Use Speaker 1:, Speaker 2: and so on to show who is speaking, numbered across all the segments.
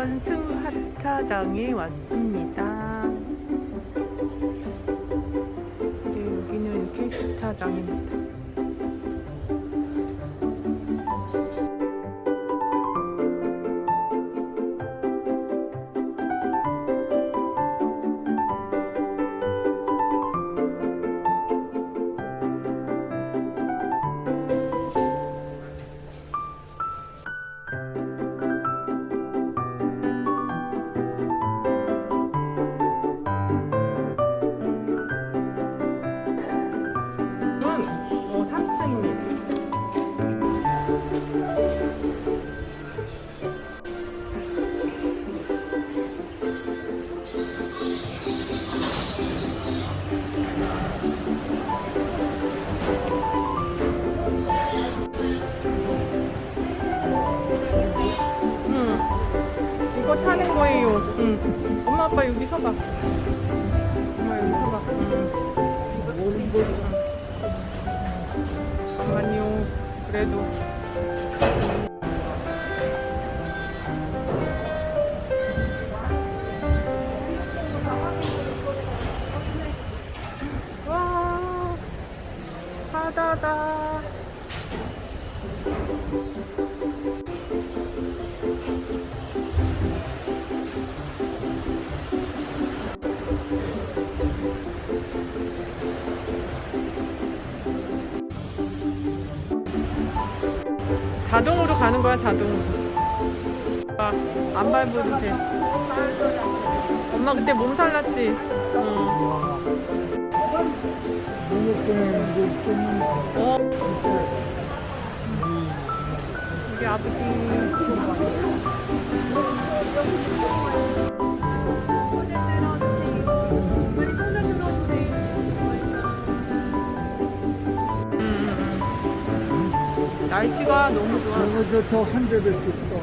Speaker 1: 족변 승하차장에 왔습니다. 네, 여기는 이렇게 주차장입니다. 거 거예요. 응. 엄마 아빠 여기 서봐. 엄마 여기 서봐. 응. 잠깐만요. 그래도. 와, 바다다. 자동으로 가는 거야, 자동으로. 아, 안 밟아도 돼. 엄마 그때 몸살 났지? 응. 어. 우리 아버지. 날씨가 너무 좋아.
Speaker 2: 저거 더한 대를 줬다.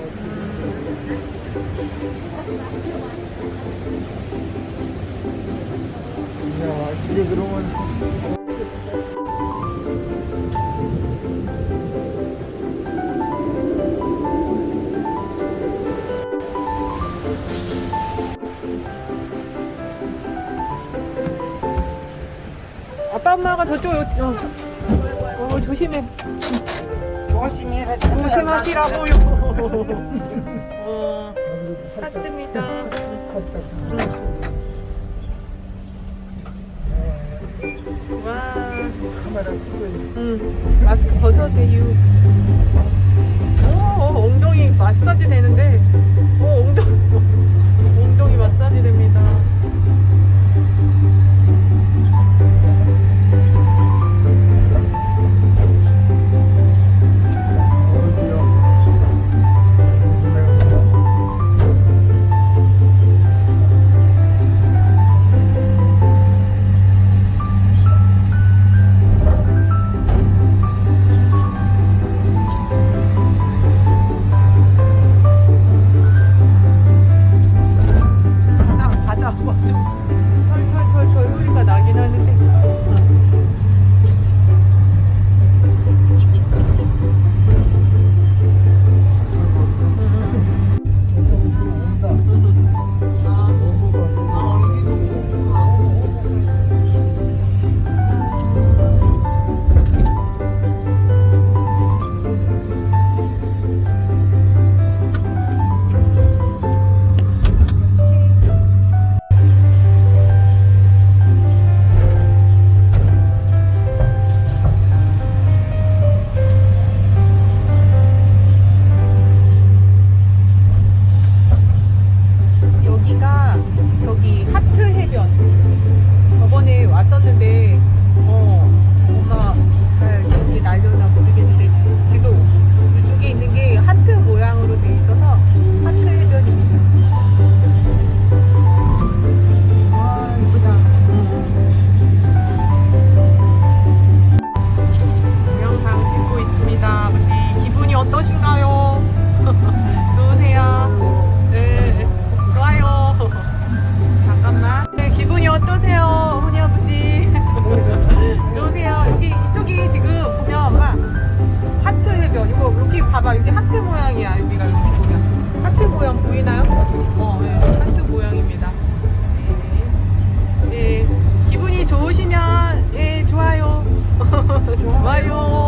Speaker 2: 야, 이제 그러면
Speaker 1: 아빠 엄마가 저쪽에 어, 어, 조심해
Speaker 3: 조심해라.
Speaker 1: 조심하시라고요 어, 탔습니다 와
Speaker 2: 카메라
Speaker 1: 응, 마스크 벗어도 돼요 오 엉덩이 마사지 되는데 오 엉덩이 엉덩이 마사지 됩니다 봐봐
Speaker 3: 여기
Speaker 1: 하트 모양이야 여기가 여기 보면 하트 모양 보이나요? 어 네. 하트 모양입니다
Speaker 2: 네.
Speaker 1: 네.
Speaker 2: 기분이 좋으시면 예
Speaker 1: 좋아요 좋아요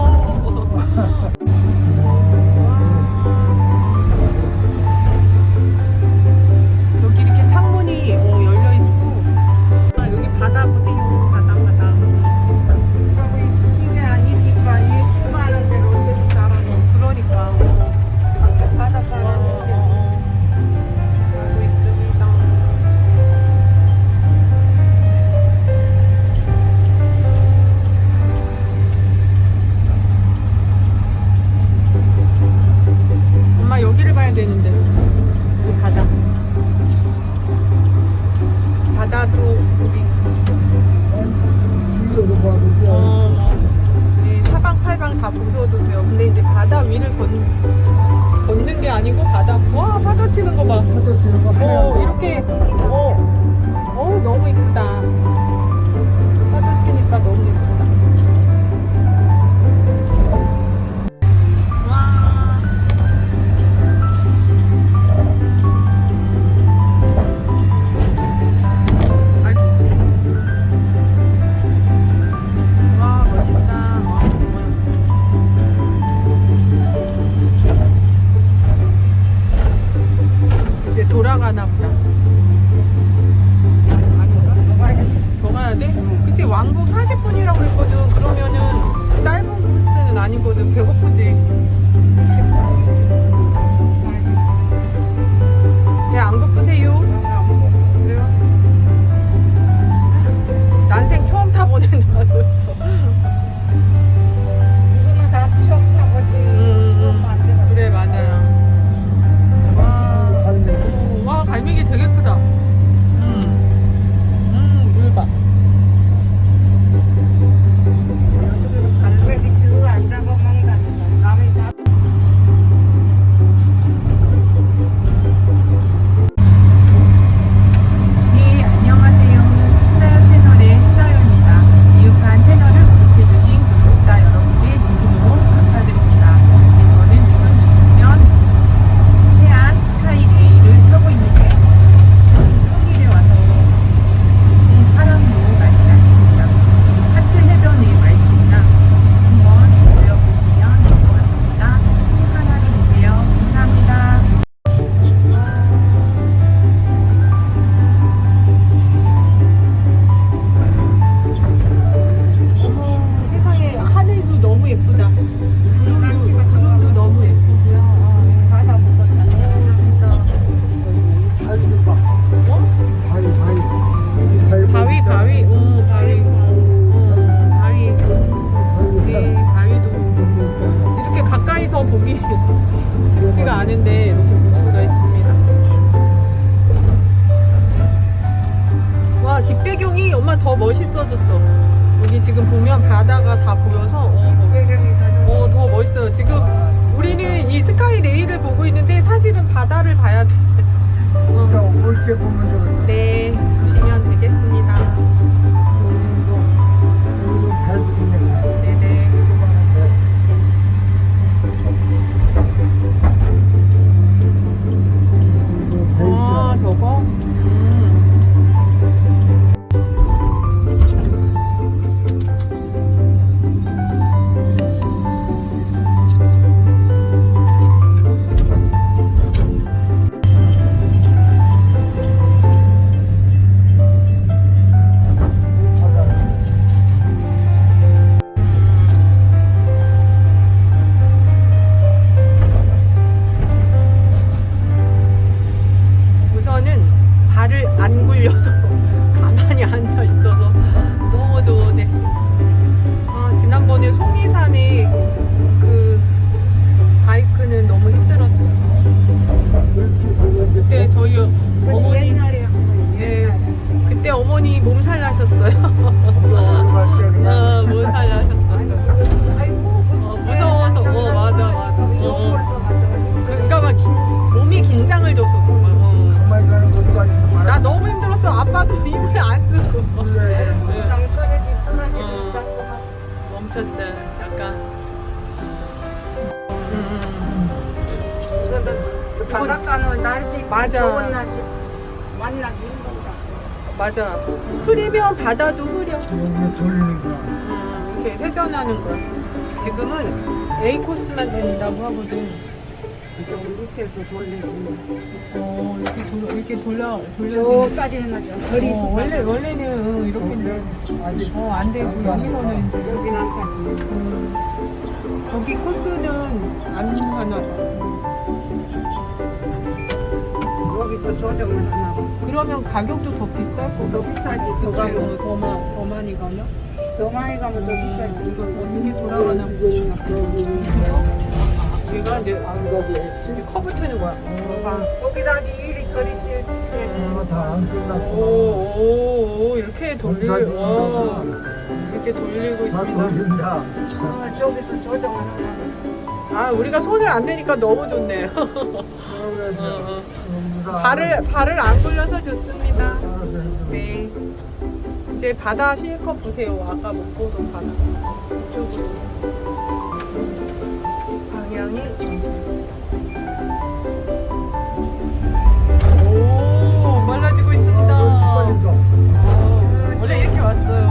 Speaker 1: রাষ্ট্রীয় 발을 안 굴려서 가만히 앉아 있어서 너무 좋은데 아, 지난번에 송이산에 그 바이크는 너무 힘들었어요. 그때 저희 어머니
Speaker 3: 예,
Speaker 1: 그때 어머니 몸살 나셨어요. 힘들었어. 아빠도 이걸 안 쓰고.
Speaker 3: 그래. 어,
Speaker 1: 멈췄대. 약간. 음.
Speaker 3: 음. 바닷가는 날씨
Speaker 1: 맞아.
Speaker 3: 좋은 날씨 만나기 힘들다.
Speaker 1: 맞아. 흐리면 바다도 흐려.
Speaker 2: 음, 돌리는 거야.
Speaker 1: 이렇게 회전하는 거. 지금은 A 코스만 다닌다고 하거든.
Speaker 3: 이렇게 해서 돌려주면
Speaker 1: 어, 이렇게, 돌, 이렇게 돌려, 돌려지는.
Speaker 3: 저까지 해놨죠.
Speaker 1: 어, 원래, 원래는 어, 이렇게
Speaker 2: 아직
Speaker 1: 어, 안 되고, 여기서는 이제.
Speaker 3: 여긴 안까지.
Speaker 1: 음, 저기 코스는 안 하나.
Speaker 3: 여기서 조정을 하나.
Speaker 1: 그러면 가격도 더 비쌀 거고.
Speaker 3: 더 비싸지. 더 가면
Speaker 1: 더, 마, 더 많이 가면?
Speaker 3: 더 많이 가면 더 비싸지. 음.
Speaker 1: 이거 어떻게 돌아가나 보시나. 얘가 이제
Speaker 2: 아, 아, 안
Speaker 1: 이제 커버트는 거야.
Speaker 3: 거기다 이제 일이 거리지.
Speaker 2: 다안 오, 끝났고.
Speaker 1: 오, 오, 이렇게
Speaker 2: 돌리고,
Speaker 1: 와, 이렇게 돌리고 있습니다.
Speaker 2: 돌린다.
Speaker 3: 정말 저기서 조정하는
Speaker 1: 아, 우리가 손을 안 대니까 너무 좋네요. 어,
Speaker 2: 어.
Speaker 1: 발을, 발을 안 굴려서 좋습니다. 네. 이제 바다 실컷 보세요. 아까 못 보던 바다. 이쪽으로. 굉장히 오 빨라지고 있습니다. 오, 원래 이렇게 왔어요.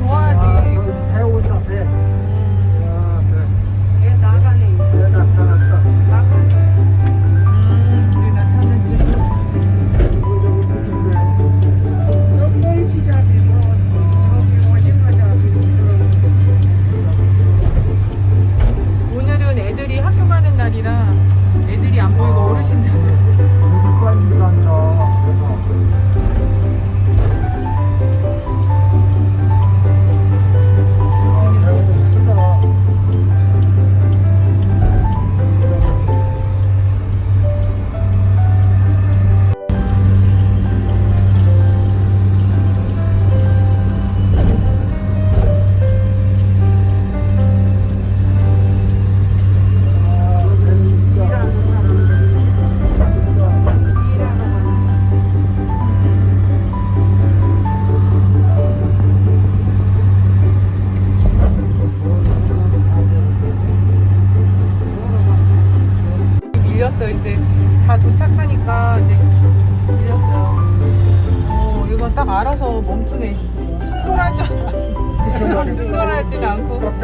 Speaker 2: 음,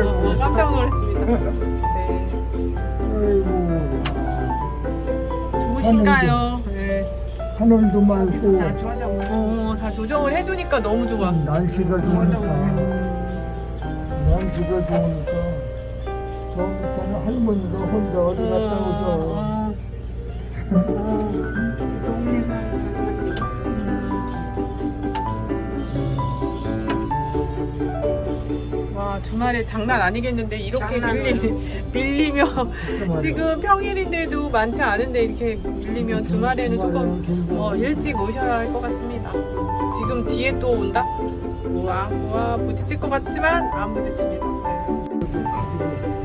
Speaker 3: 어,
Speaker 1: 깜짝 놀랐습니다. 네.
Speaker 2: 아이고,
Speaker 1: 좋으신가요? 네.
Speaker 2: 하늘도
Speaker 3: 조정.
Speaker 1: 어, 다 조정을 해주니까 너무 좋아.
Speaker 2: 날씨가 좋으니까 날씨가 좋으니까 저기서는 할머니가 혼자 어디 갔다 오셔
Speaker 1: 어,
Speaker 3: 동네 사람.
Speaker 1: 주말에 장난 아니겠는데 이렇게
Speaker 3: 장난
Speaker 1: 밀리, 밀리며 지금 평일인데도 많지 않은데 이렇게 밀리면 주말에는 조금 어, 일찍 오셔야 할 것 같습니다. 지금 뒤에 또 온다. 우와 우와 부딪힐 것 같지만 안 부딪힙니다. 네.